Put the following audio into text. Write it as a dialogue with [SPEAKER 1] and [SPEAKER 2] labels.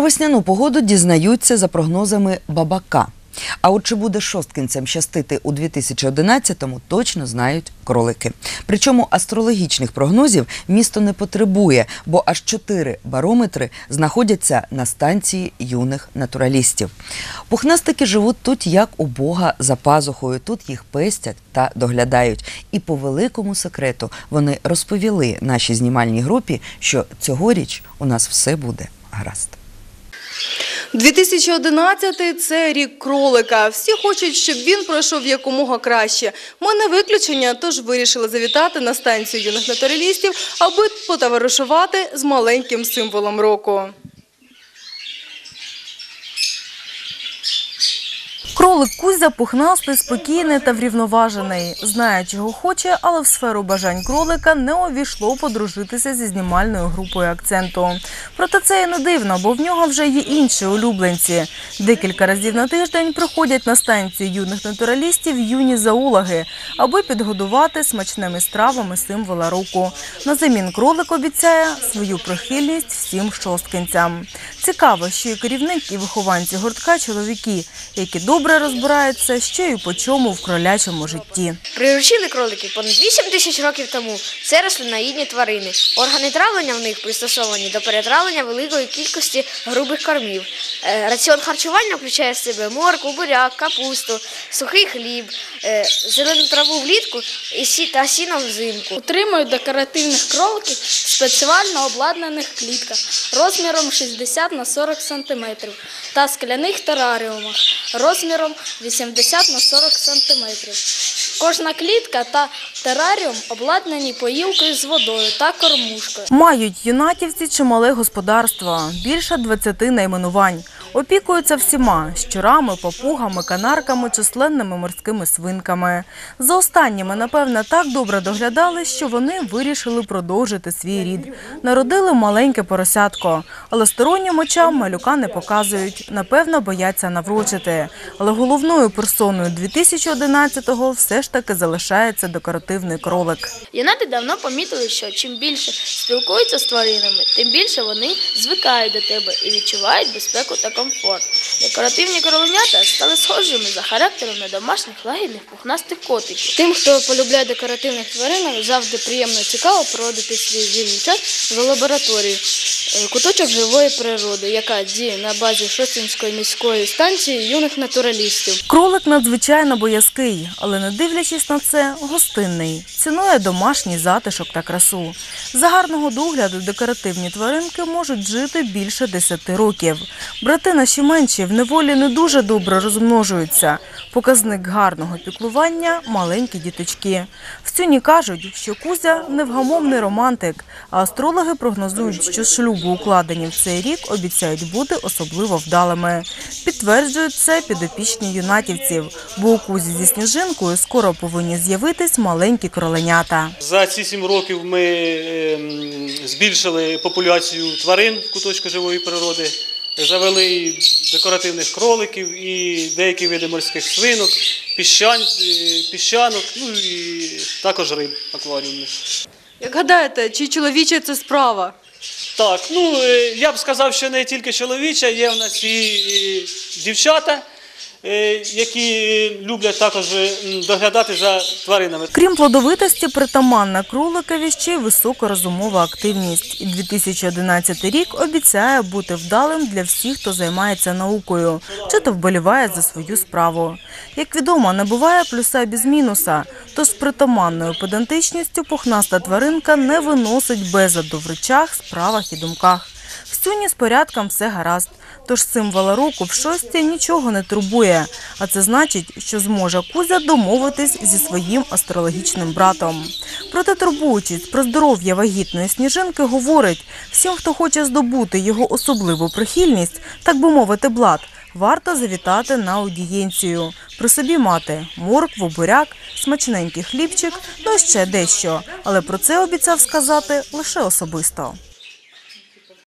[SPEAKER 1] Про весняну погоду дізнаються за прогнозами Бабака. А от чи буде шосткинцям щастити у 2011-му, точно знають кролики. Причому астрологічних прогнозів місто не потребує, бо аж чотири барометри знаходяться на станції юних натуралістів. Пухнастики живуть тут як у Бога за пазухою. Тут їх пестять та доглядають. І по великому секрету вони розповіли нашій знімальній групі, що цьогоріч у нас все буде гаразд.
[SPEAKER 2] 2011 – це рік кролика. Всі хочуть, щоб він пройшов якомога краще. Ми не виключення, тож вирішили завітати на станцію юних натуралістів, аби потоваришувати з маленьким символом року. Кролик Кузя пухнастий, спокійний та врівноважений. Знає, чого хоче, але в сферу бажань кролика не увійшло подружитися зі знімальною групою акценту. Проте це і не дивно, бо в нього вже є інші улюбленці. Декілька разів на тиждень приходять на станцію юних натуралістів юні заулаги, аби підгодувати смачними стравами символа року. На замін кролик обіцяє свою прихильність всім шосткинцям. Цікаво, що і керівник, і вихованці гуртка чоловіки, які добре розбираються, що і по чому в кролячому житті.
[SPEAKER 3] Приручили кроликів понад 8 тисяч років тому. Це рослиноїдні тварини. Органи травлення в них пристосовані до перетравлення великої кількості грубих кормів. Е, Раціон харчування включає в себе моркву, буряк, капусту, сухий хліб, е, зелену траву влітку і сі та сіно взимку.
[SPEAKER 4] Утримують декоративних кроликів в спеціально обладнаних клітках розміром 60 на 40 см та скляних тераріумах розміром 80 на 40 см. Кожна клітка та тераріум обладнані поїлкою з водою та кормушкою.
[SPEAKER 2] Мають юнатівці чимале господарство, більше 20 найменувань. Опікуються всіма щурами, папугами, канарками, численними морськими свинками. За останніми, напевне, так добре доглядали, що вони вирішили продовжити свій рід. Народили маленьке поросятко, але стороннім очам малюка не показують. Напевно, бояться наврочити. Але головною персоною 2011-го все ж таки залишається декоративний кролик.
[SPEAKER 4] Єнати давно помітили, що чим більше спілкуються з тваринами, тим більше вони звикають до тебе і відчувають безпеку та комфорт. Декоративні кроленята стали схожими за характером на домашніх лагідних пухнастих котиків. Тим, хто полюбляє декоративних тварин, завжди приємно і цікаво проводити свій вільний час в лабораторії. Е, Куточок живої природи, яка діє на базі Шостинської міської станції юних натуралістів.
[SPEAKER 2] Кролик надзвичайно боязкий, але не дивлячись на це, гостинний. Цінує домашній затишок та красу. За гарного догляду декоративні тваринки можуть жити більше 10 років. Брати наші менші в неволі не дуже добре розмножуються. Показник гарного піклування маленькі діточки. В цюні кажуть, що Кузя невгамовний романтик, а астрологи прогнозують, що шлюби, укладені в цей рік, обіцяють бути особливо вдалими. Підтверджують це підопічні юнатівців, бо у Кузі зі сніжинкою скоро повинні з'явитись маленькі кроленята.
[SPEAKER 5] За ці сім років ми ем, збільшили популяцію тварин в куточку живої природи, завели декоративних кроликів і деякі види морських свинок, піщань, е, піщанок, ну і також риб акваріумних.
[SPEAKER 2] Як гадаєте, чи чоловіча це справа?
[SPEAKER 5] Так, ну е, я б сказав, що не тільки чоловіча, є в нас і і дівчата, які люблять також е, доглядати за тваринами.
[SPEAKER 2] Крім плодовитості, притаманна кроликові ще й високорозумова активність. І 2011 рік обіцяє бути вдалим для всіх, хто займається наукою, чи то вболіває за свою справу. Як відомо, не буває плюса без мінуса, тож з притаманною педантичністю пухнаста тваринка не виносить безладу в речах, справах і думках. В сюні з порядком все гаразд. Тож символа року в шості нічого не турбує. А це значить, що зможе Кузя домовитись зі своїм астрологічним братом. Проте турбуючись про здоров'я вагітної сніжинки, говорить, всім, хто хоче здобути його особливу прихильність, так би мовити, блат, варто завітати на аудієнцію. При собі мати моркву, буряк, смачненький хлібчик, ну і ще дещо. Але про це обіцяв сказати лише особисто.